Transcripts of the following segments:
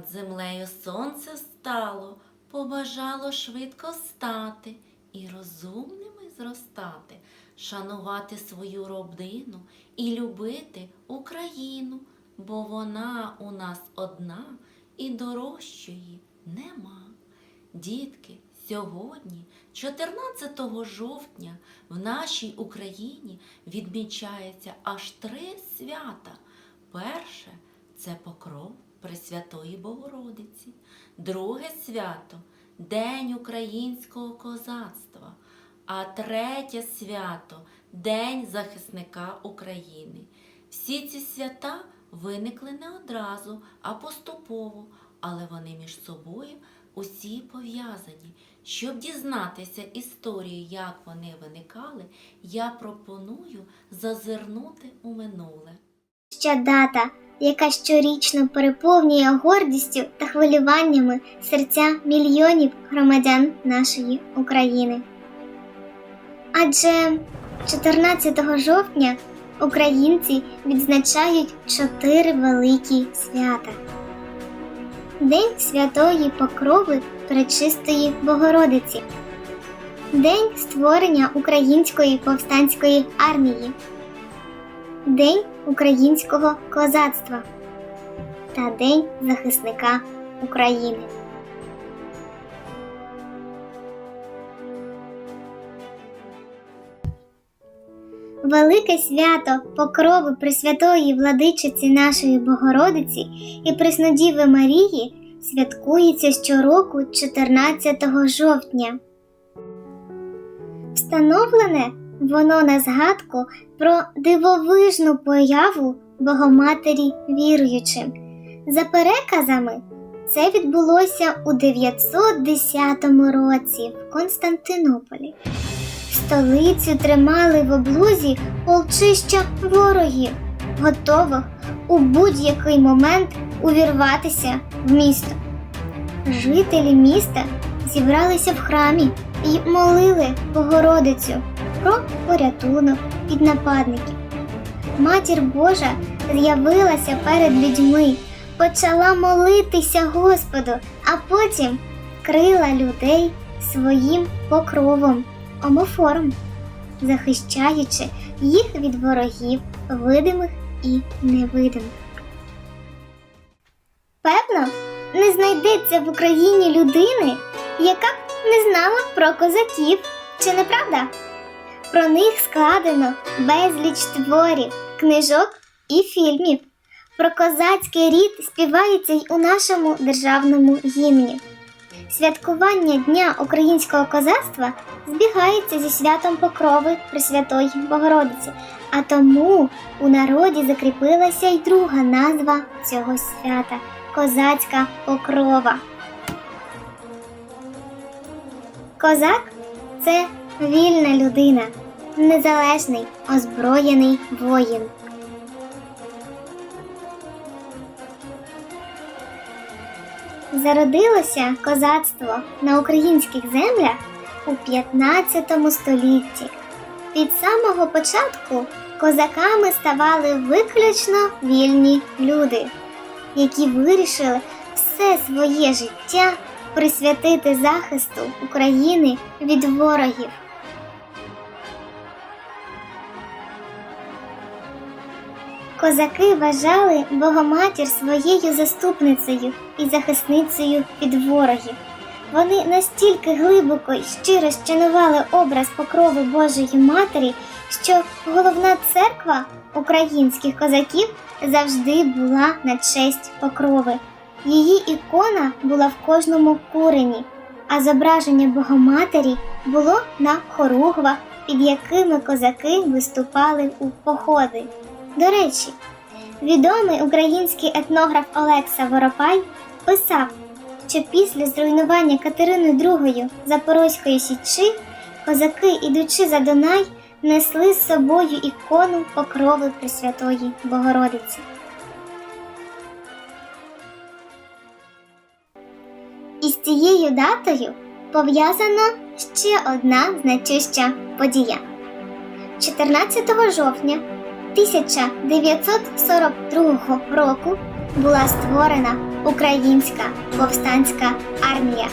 Над землею сонце встало, побажало швидко стати і розумними зростати, шанувати свою родину і любити Україну, бо вона у нас одна і дорожчої нема. Дітки, сьогодні, 14 жовтня, в нашій Україні відмічається аж три свята. Перше це покров Пресвятої Богородиці, друге свято День українського козацтва, а третє свято День захисника України. Всі ці свята виникли не одразу, а поступово, але вони між собою усі пов'язані. Щоб дізнатися історію, як вони виникали, я пропоную зазирнути у минуле. Ще дата, яка щорічно переповнює гордістю та хвилюваннями серця мільйонів громадян нашої України. Адже 14 жовтня українці відзначають чотири великі свята. День Святої Покрови Пречистої Богородиці, День створення Української повстанської армії. День українського козацтва та День захисника України. Велике свято покрови Пресвятої владичиці нашої Богородиці і Преснодіви Марії святкується щороку 14 жовтня. Встановлене воно на згадку про дивовижну появу Богоматері віруючим. За переказами, це відбулося у 910 році в Константинополі. Столицю тримали в облозі полчища ворогів, готових у будь-який момент увірватися в місто. Жителі міста зібралися в храмі і молили Богородицю про порятунок від нападників. Матір Божа з'явилася перед людьми, почала молитися Господу, а потім крила людей своїм покровом, омофором, захищаючи їх від ворогів видимих і невидимих. Певно, не знайдеться в Україні людини, яка б не знала про козаків, чи не правда? Про них складено безліч творів, книжок і фільмів. Про козацький рід співається й у нашому державному гімні. Святкування Дня українського козацтва збігається зі святом Покрови Пресвятої Богородиці, а тому у народі закріпилася й друга назва цього свята козацька покрова. Козак це вільна людина, незалежний, озброєний воїн. Зародилося козацтво на українських землях у 15 столітті. Від самого початку козаками ставали виключно вільні люди, які вирішили все своє життя присвятити захисту України від ворогів. Козаки вважали Богоматір своєю заступницею і захисницею від ворогів. Вони настільки глибоко й щиро щанували образ покрови Божої Матері, що головна церква українських козаків завжди була на честь покрови. Її ікона була в кожному курені, а зображення Богоматері було на хоругвах, під якими козаки виступали у походи. До речі, відомий український етнограф Олекса Воропай писав, що після зруйнування Катерини II Запорозької січі козаки, ідучи за Дунай, несли з собою ікону покрови Пресвятої Богородиці. Із цією датою пов'язана ще одна значуща подія. 14 жовтня 1942 року була створена Українська повстанська армія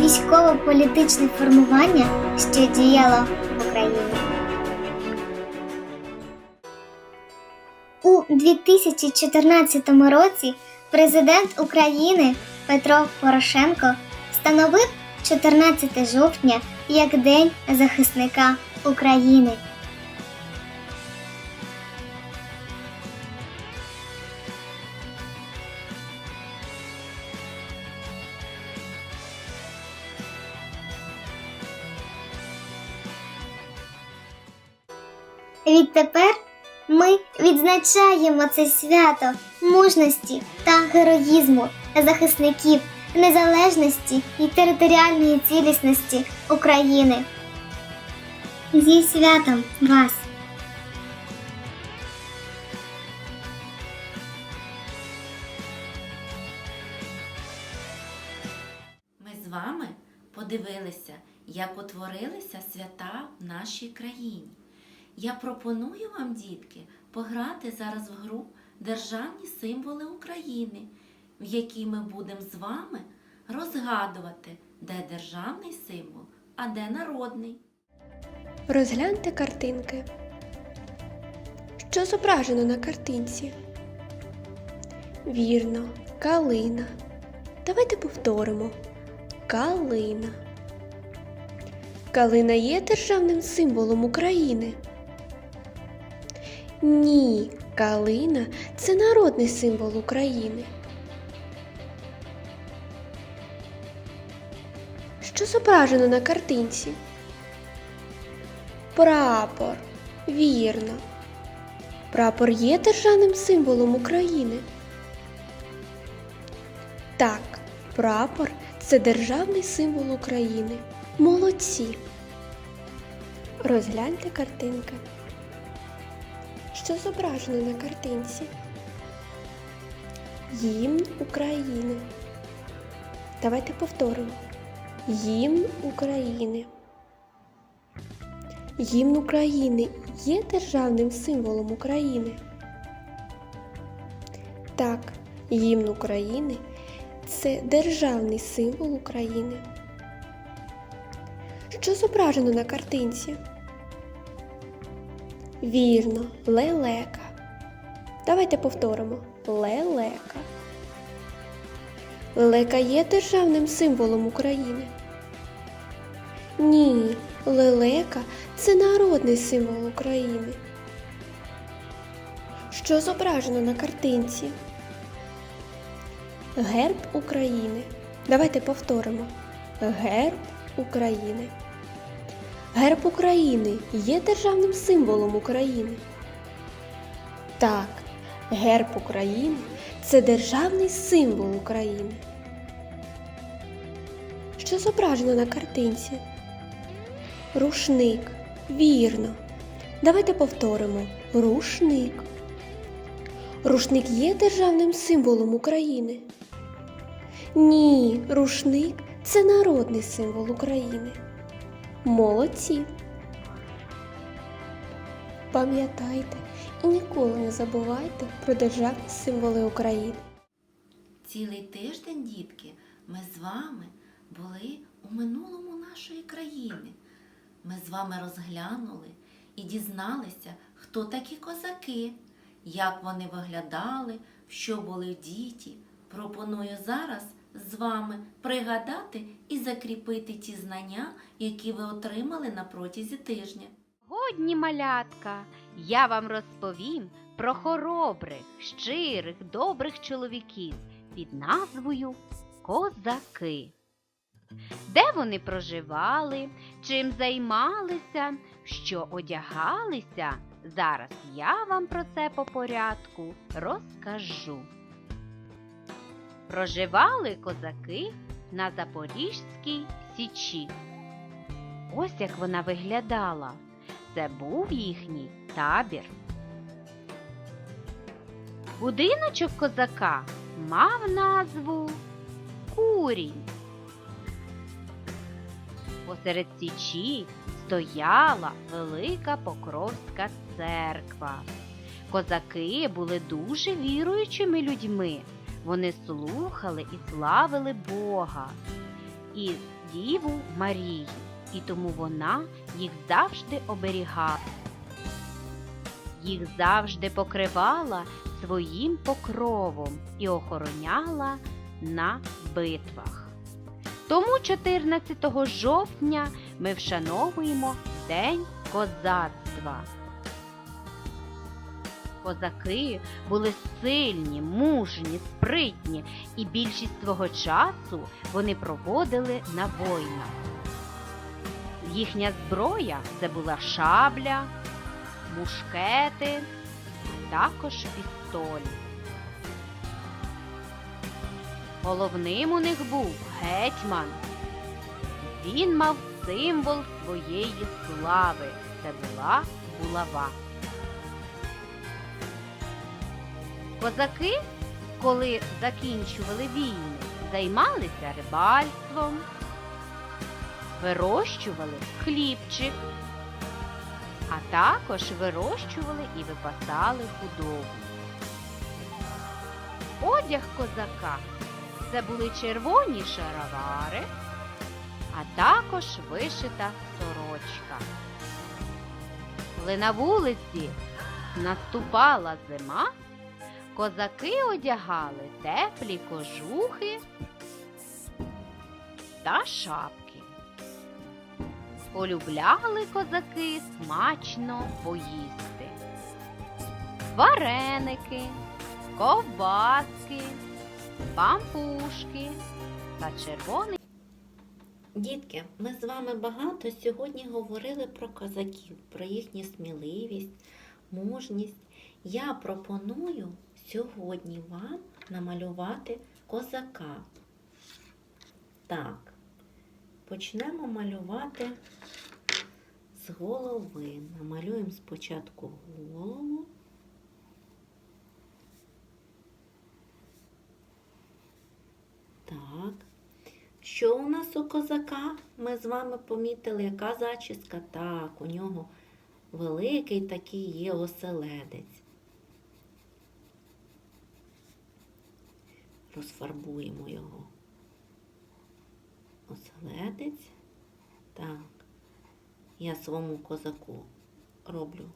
військово-політичне формування, що діяло в Україні. У 2014 році президент України Петро Порошенко встановив 14 жовтня як День захисника України. Відтепер ми відзначаємо це свято мужності та героїзму захисників незалежності і територіальної цілісності України. Зі святом вас! Ми з вами подивилися, як утворилися свята в нашій країні. Я пропоную вам, дітки, пограти зараз в гру Державні символи України, в якій ми будемо з вами розгадувати, де державний символ, а де народний. Розгляньте картинки. Що зображено на картинці? Вірно, калина. Давайте повторимо. Калина. Калина є державним символом України. Ні, калина це народний символ України. Що зображено на картинці? Прапор. Вірно. Прапор є державним символом України. Так, прапор це державний символ України. Молодці. Розгляньте картинки. Що зображено на картинці? Гімн України. Давайте повторимо. Гімн України. Гімн України є державним символом України. Так, гімн України це державний символ України. Що зображено на картинці? Вірно, лелека. Давайте повторимо. Лелека. Лелека є державним символом України. Ні, лелека це народний символ України. Що зображено на картинці? Герб України. Давайте повторимо. Герб України. Герб України є державним символом України. Так, герб України це державний символ України. Що зображено на картинці? Рушник. Вірно. Давайте повторимо. Рушник. Рушник є державним символом України. Ні, рушник це народний символ України. Молодці. Пам'ятайте і ніколи не забувайте про державні символи України. Цілий тиждень, дітки, ми з вами були у минулому нашої країни. Ми з вами розглянули і дізналися, хто такі козаки, як вони виглядали, що були діті. Пропоную зараз з вами пригадати і закріпити ті знання, які ви отримали на протязі тижня. Сьогодні, малятка, я вам розповім про хоробрих, щирих, добрих чоловіків під назвою Козаки. Де вони проживали, чим займалися, що одягалися, зараз я вам про це по порядку розкажу. Проживали козаки на Запорізькій Січі. Ось як вона виглядала. Це був їхній табір. Будиночок козака мав назву Курінь. Посеред січі стояла велика Покровська церква. Козаки були дуже віруючими людьми. Вони слухали і славили Бога і Діву Марію, і тому вона їх завжди оберігала. Їх завжди покривала своїм покровом і охороняла на битвах. Тому 14 жовтня ми вшановуємо День козацтва. Козаки були сильні, мужні, спритні, і більшість свого часу вони проводили на войнах. Їхня зброя це була шабля, мушкети, а також пістолі. Головним у них був гетьман. Він мав символ своєї слави. Це була булава. Козаки, коли закінчували війни, займалися рибальством, вирощували хлібчик, а також вирощували і випасали худобу. Одяг козака це були червоні шаровари, а також вишита сорочка. Коли на вулиці наступала зима, козаки одягали теплі кожухи та шапки. Полюбляли козаки смачно поїсти. Вареники, ковбаски, пампушки та червоний. Дітки, ми з вами багато сьогодні говорили про козаків, про їхню сміливість, мужність. Я пропоную сьогодні вам намалювати козака. Так, почнемо малювати з голови. Намалюємо спочатку голову. Так. Що у нас у козака? Ми з вами помітили, яка зачіска? Так, у нього великий такий є оселедець. Розфарбуємо його. Оселедець. Так. Я своєму козаку роблю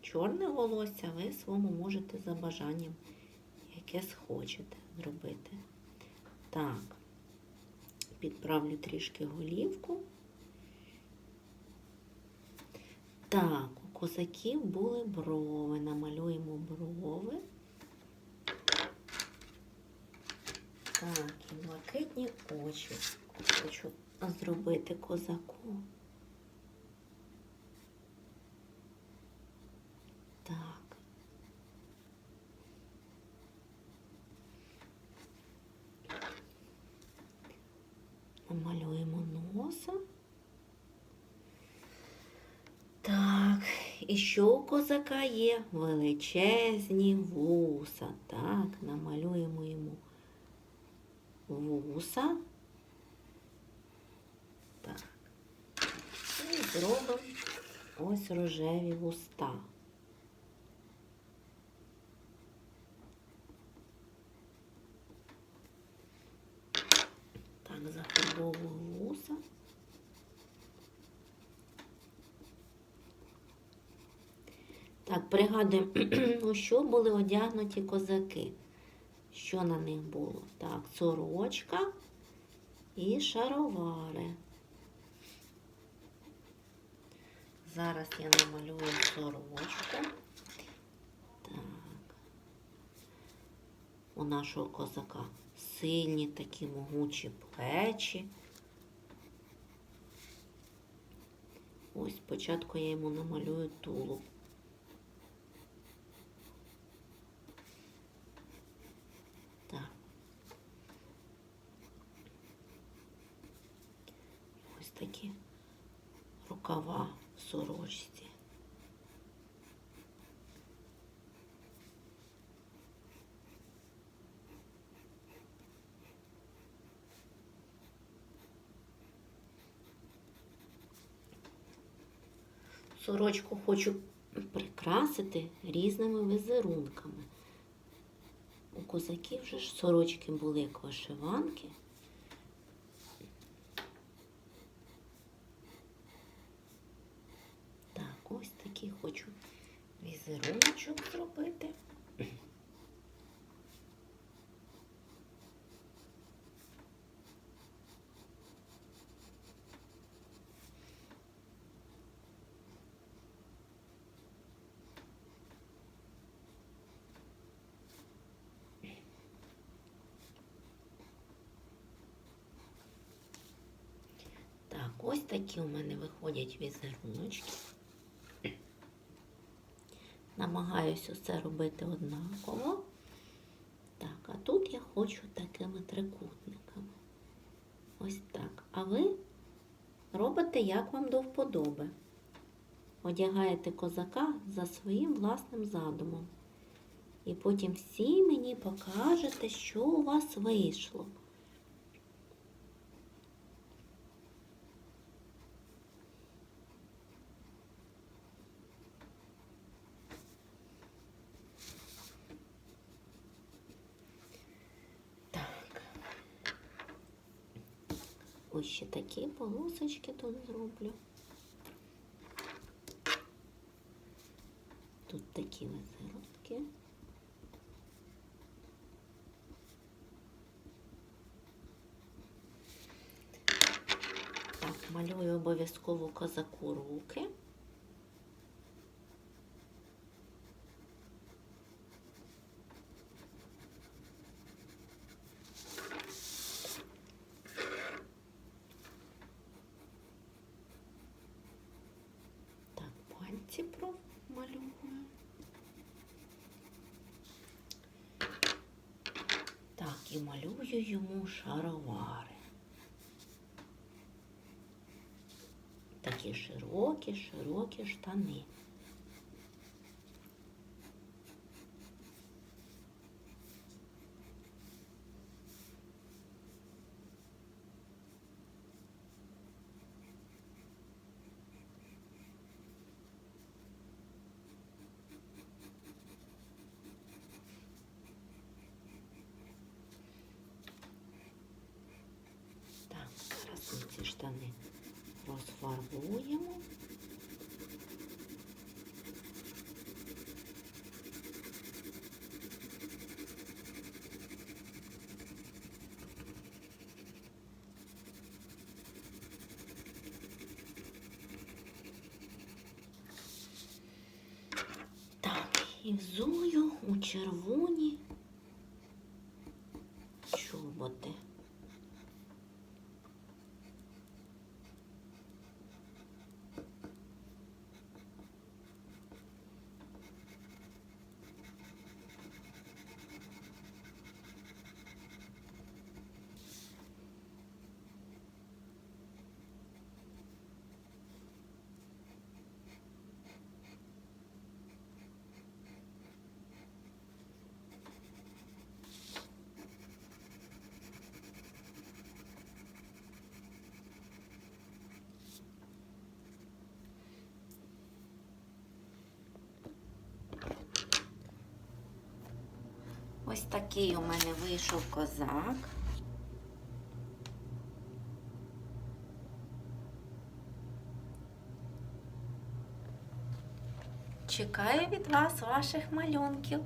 чорне волосся, ви своєму можете за бажанням, яке схочете зробити. Так підправлю трішки голівку. Так, у козаків були брови. Намалюємо брови. Так, і блакитні очі. Хочу зробити козаку. Так. Намалюємо носа. Так, і що у козака є? Величезні вуса. Так, намалюємо йому вуса. Так. І зробимо ось рожеві вуста. Так, зафарбовую вуса. Так, пригадуємо, у що були одягнуті козаки. Що на них було? Так, сорочка і шаровари. Зараз я намалюю сорочку. Так. У нашого козака сильні такі могучі плечі. Ось спочатку я йому намалюю тулуб. Так. Ось такі рукава в сорочці. Сорочку хочу прикрасити різними візерунками. У козаків вже ж сорочки були як вишиванки. Так, ось такий хочу візеруночок зробити. Так, ось такі у мене виходять візеруночки. Намагаюся все робити однаково. Так, а тут я хочу такими трикутниками. Ось так. А ви робите, як вам до вподоби. Одягаєте козака за своїм власним задумом. І потім всі мені покажете, що у вас вийшло. Так. Ось ще такі полосочки тут зроблю. Тут такі визеродки. Так, малюю обов'язково козаку руки. Так, пальці промалюю. Так, і малюю йому шаровари. Такі широкі, широкі штани. Так, зараз штани розфарбуємо. І взую у червоні Ось такий у мене вийшов козак. Чекаю від вас ваших малюнків.